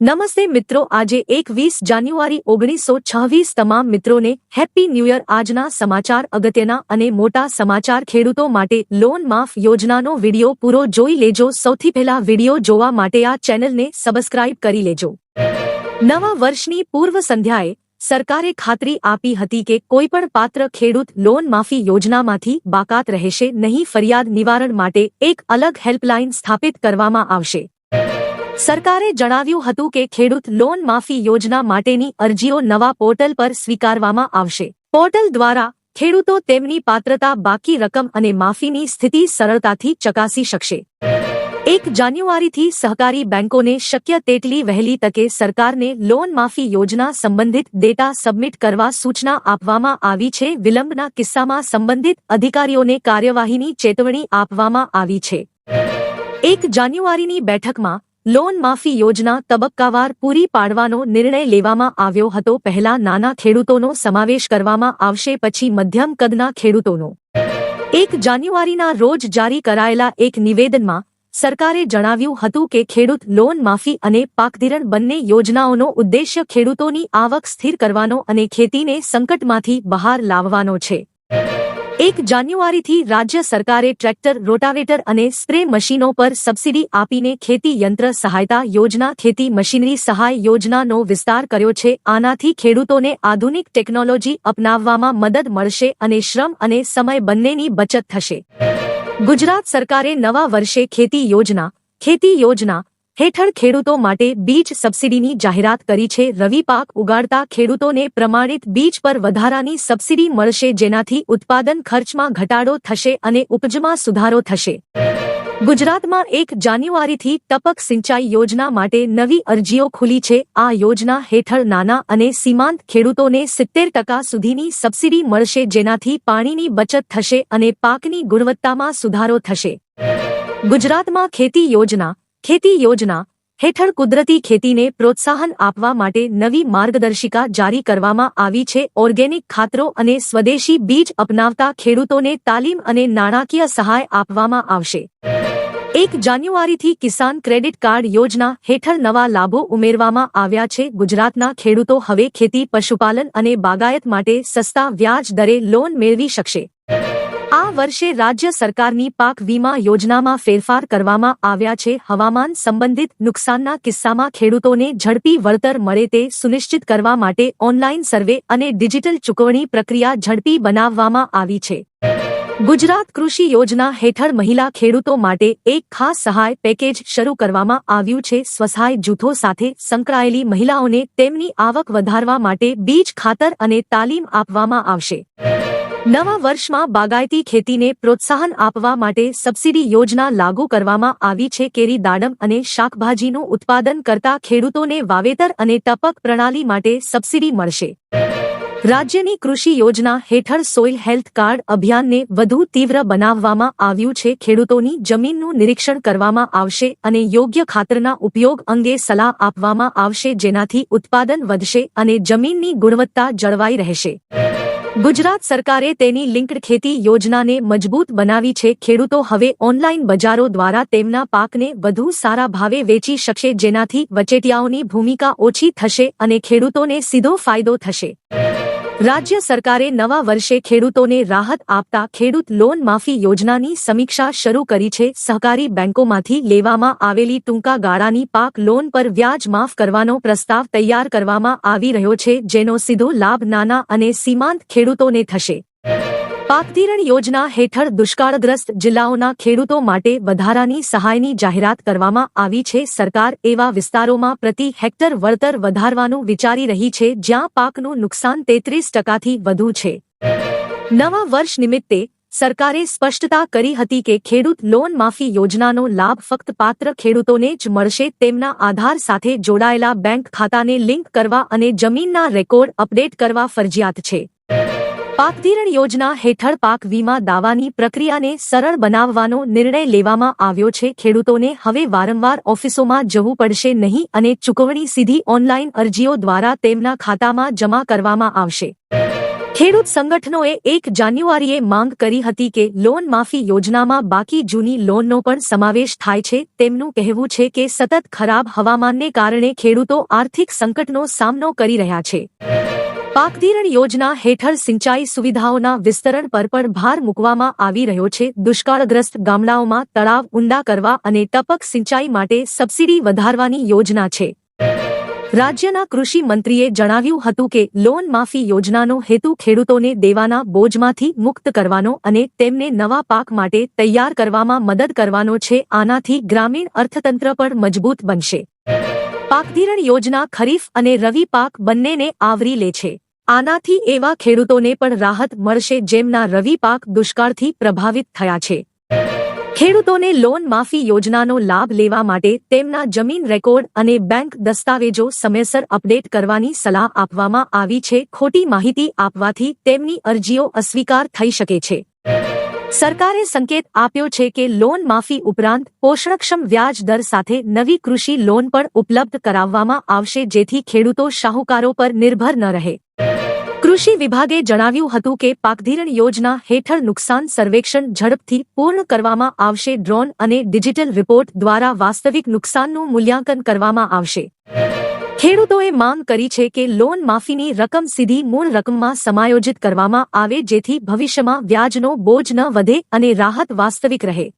નમસ્તે મિત્રો, આજે એકવીસ જાન્યુઆરી ઓગણીસો છવ્વીસ તમામ મિત્રોને હેપી ન્યૂ યર આજના સમાચાર અગત્યના અને મોટા સમાચાર ખેડૂતો માટે લોન માફ યોજનાનો વીડિયો પૂરો જોઈ લેજો. સૌથી પહેલા વીડિયો જોવા માટે આ ચેનલને સબસ્ક્રાઇબ કરી લેજો. નવા વર્ષની પૂર્વ સંધ્યાએ સરકારે ખાતરી આપી હતી કે કોઈપણ પાત્ર ખેડૂત લોન માફી યોજનામાંથી બાકાત રહેશે. નહીં, ફરિયાદ નિવારણ માટે એક અલગ હેલ્પલાઇન સ્થાપિત કરવામાં આવશે. સરકારે જણાવ્યું હતું કે ખેડૂત લોન માફી યોજના માટેની અરજીઓ નવા પોર્ટલ પર સ્વીકારવામાં આવશે. પોર્ટલ દ્વારા ખેડૂતો તેમની પાત્રતા બાકી રકમ અને માફીની સ્થિતિ સરળતાથી ચકાસી શકશે. એક જાન્યુઆરીથી સહકારી બેંકોને શક્ય તેટલી વહેલી તકે સરકારને લોન માફી યોજના સંબંધિત ડેટા સબમિટ કરવા સૂચના આપવામાં આવી છે. વિલંબના કિસ્સામાં સંબંધિત અધિકારીઓને કાર્યવાહીની ચેતવણી આપવામાં આવી છે. એક જાન્યુઆરીની બેઠકમાં લોન માફી યોજના તબક્કાવાર પૂરી પાડવાનો નિર્ણય લેવામાં આવ્યો હતો. પહેલા નાના ખેડૂતોનો સમાવેશ કરવામાં આવશે, પછી મધ્યમ કદના ખેડૂતોનો. એક જાન્યુઆરીના રોજ જારી કરાયેલા એક નિવેદનમાં સરકારે જણાવ્યું હતું કે ખેડૂત લોન માફી અને પાકધિરણ બંને યોજનાઓનો ઉદ્દેશ્ય ખેડૂતોની આવક સ્થિર કરવાનો અને ખેતીને સંકટમાંથી બહાર લાવવાનો છે. એક જાન્યુઆરીથી રાજ્ય સરકારે ટ્રેક્ટર, રોટાવેટર અને સ્પ્રે મશીનો પર સબસિડી આપીને ખેતી યંત્ર સહાયતા યોજના, ખેતી મશીનરી સહાય યોજનાનો વિસ્તાર કર્યો છે. આનાથી ખેડૂતોને આધુનિક ટેકનોલોજી અપનાવવામાં મદદ મળશે અને શ્રમ અને સમય બંનેની બચત થશે. ગુજરાત સરકારે નવા વર્ષે ખેતી યોજના ખેતી યોજના હેઠળ ખેડૂતો માટે બીજ સબસિડીની જાહેરાત કરી છે. રવિ પાક ઉગાડતા ખેડૂતોને પ્રમાણિત બીજ પર વધારાની સબસિડી મળશે જેનાથી ઉત્પાદન ખર્ચમાં ઘટાડો થશે અને ઉપજમાં સુધારો થશે. ગુજરાતમાં એક જાન્યુઆરીથી ટપક સિંચાઈ યોજના માટે નવી અરજીઓ ખુલી છે. આ યોજના હેઠળ નાના અને સીમાંત ખેડૂતોને સિત્તેર ટકા સુધીની સબસિડી મળશે જેનાથી પાણીની બચત થશે અને પાકની ગુણવત્તામાં સુધારો થશે. ગુજરાતમાં ખેતી યોજના ખેતી યોજના હેઠળ કુદરતી ખેતીને પ્રોત્સાહન આપવા માટે નવી માર્ગદર્શિકા જારી કરવામાં આવી છે. ઓર્ગેનિક ખાતરો અને સ્વદેશી બીજ અપનાવતા ખેડૂતોને તાલીમ અને નાણાકીય સહાય આપવામાં આવશે. એક જાન્યુઆરીથી કિસાન ક્રેડિટ કાર્ડ યોજના હેઠળ નવા લાભો ઉમેરવામાં આવ્યા છે. ગુજરાતના ખેડૂતો હવે ખેતી, પશુપાલન અને બાગાયત માટે સસ્તા વ્યાજ દરે લોન મેળવી શકશે. આ વર્ષે રાજ્ય સરકારની પાક વીમા યોજનામાં ફેરફાર કરવામાં આવ્યા છે. હવામાન સંબંધિત નુકસાનના કિસ્સામાં ખેડૂતોને ઝડપી વળતર મળે તે સુનિશ્ચિત કરવા માટે ઓનલાઈન સર્વે અને ડિજિટલ ચૂકવણી પ્રક્રિયા ઝડપી બનાવવામાં આવી છે. ગુજરાત કૃષિ યોજના હેઠળ મહિલા ખેડૂતો માટે એક ખાસ સહાય પેકેજ શરૂ કરવામાં આવ્યું છે. સ્વસહાય જૂથો સાથે સંકળાયેલી મહિલાઓને તેમની આવક વધારવા માટે બીજ, ખાતર અને તાલીમ આપવામાં આવશે. નવા વર્ષમાં બાગાયતી ખેતીને પ્રોત્સાહન આપવા માટે સબસિડી યોજના લાગુ કરવામાં આવી છે. કેરી, દાડમ અને શાકભાજીનું ઉત્પાદન કરતા ખેડૂતોને વાવેતર અને ટપક પ્રણાલી માટે સબસિડી મળશે. રાજ્યની કૃષિ યોજના હેઠળ સોઇલ હેલ્થ કાર્ડ અભિયાનને વધુ તીવ્ર બનાવવામાં આવ્યું છે. ખેડૂતોની જમીનનું નિરીક્ષણ કરવામાં આવશે અને યોગ્ય ખાતરના ઉપયોગ અંગે સલાહ આપવામાં આવશે. જેનાથી ઉત્પાદન વધશે અને જમીનની ગુણવત્તા જળવાઈ રહેશે. ગુજરાત સરકારે તેની લિંક્ડ ખેતી યોજનાને મજબૂત બનાવી છે. ખેડૂતો હવે ઓનલાઈન બજારો દ્વારા તેમના પાકને વધુ સારા ભાવે વેચી શકશે, જેનાથી વચેટિયાઓની ભૂમિકા ઓછી થશે અને ખેડૂતોને સીધો ફાયદો થશે. રાજ્ય સરકારે નવા વર્ષે ખેડૂતોને રાહત આપતા ખેડૂત લોન માફી યોજનાની સમીક્ષા શરૂ કરી છે. સહકારી બેંકોમાંથી લેવામાં આવેલી ટૂંકા ગાળાની પાક લોન પર વ્યાજ માફ કરવાનો પ્રસ્તાવ તૈયાર કરવામાં આવી રહ્યો છે, જેનો સીધો લાભ નાના અને સીમાંત ખેડૂતોને થશે. પાકધિરણ યોજના હેઠળ દુષ્કાળગ્રસ્ત જિલ્લાઓના ખેડૂતો માટે વધારાની સહાયની જાહેરાત કરવામાં આવી છે. સરકાર એવા વિસ્તારોમાં પ્રતિ હેક્ટર વળતર વધારવાનું વિચારી રહી છે, જ્યાં પાકનું નુકસાન તેત્રીસ ટકાથી વધુ છે. નવા વર્ષ નિમિત્તે સરકારે સ્પષ્ટતા કરી હતી કે ખેડૂત લોન માફી યોજનાનો લાભ ફક્ત પાત્ર ખેડૂતોને જ મળશે, તેમના આધાર સાથે જોડાયેલા બેંક ખાતાને લિંક કરવા અને જમીનના રેકોર્ડ અપડેટ કરવા ફરજિયાત છે. પાકધિરણ યોજના હેઠળ પાક વીમા દાવાની પ્રક્રિયાને સરળ બનાવવાનો નિર્ણય લેવામાં આવ્યો છે. ખેડૂતોને હવે વારંવાર ઓફિસોમાં જવું પડશે નહીં અને ચૂકવણી સીધી ઓનલાઈન અરજીઓ દ્વારા તેમના ખાતામાં જમા કરવામાં આવશે. ખેડૂત સંગઠનોએ એક જાન્યુઆરીએ માંગ કરી હતી કે લોન માફી યોજનામાં બાકી જૂની લોનનો પણ સમાવેશ થાય છે. તેમનું કહેવું છે કે સતત ખરાબ હવામાનને કારણે ખેડૂતો આર્થિક સંકટનો સામનો કરી રહ્યા છે. પાકધિરણ યોજના હેઠળ સિંચાઈ સુવિધાઓના વિસ્તરણ પર પણ ભાર મૂકવામાં આવી રહ્યો છે. દુષ્કાળગ્રસ્ત ગામડાઓમાં તળાવ ઊંડા કરવા અને ટપક સિંચાઈ માટે સબસિડી વધારવાની યોજના છે. રાજ્યના કૃષિ મંત્રીએ જણાવ્યું હતું કે, લોન માફી યોજનાનો હેતુ ખેડૂતોને દેવાના બોજમાંથી મુક્ત કરવાનો અને તેમને નવા પાક માટે તૈયાર કરવામાં મદદ કરવાનો છે. આનાથી ગ્રામીણ અર્થતંત્ર પણ મજબૂત બનશે. પાકધિરણ યોજના ખરીફ અને રવિ પાક બંનેને આવરી લે છે. આનાથી એવા ખેડૂતોને પણ રાહત મળશે જેમના રવિ પાક દુષ્કાળથી પ્રભાવિત થયા છે. ખેડૂતોને લોન માફી યોજનાનો લાભ લેવા માટે તેમના જમીન રેકોર્ડ અને બેંક દસ્તાવેજો સમયસર અપડેટ કરવાની સલાહ આપવામાં આવી છે. ખોટી માહિતી આપવાથી તેમની અરજીઓ અસ્વીકાર થઈ શકે છે. સરકારે સંકેત આપ્યો છે કે લોન માફી ઉપરાંત પોષણક્ષમ વ્યાજ દર સાથે નવી કૃષિ લોન પણ ઉપલબ્ધ કરાવવામાં આવશે જેથી ખેડૂતો શાહુકારો પર નિર્ભર ન રહે. કૃષિ વિભાગે જણાવ્યું હતું કે પાકધિરણ યોજના હેઠળ નુકસાન સર્વેક્ષણ ઝડપથી પૂર્ણ કરવામાં આવશે ડ્રોન અને ડિજિટલ રિપોર્ટ દ્વારા વાસ્તવિક નુકસાનનું મૂલ્યાંકન કરવામાં આવશે. ખેડૂતોએ માંગ કરી છે કે લોન માફીની રકમ સીધી મૂળ રકમમાં સમાયોજિત કરવામાં આવે જેથી ભવિષ્યમાં વ્યાજનો બોજ ન વધે અને રાહત વાસ્તવિક રહે.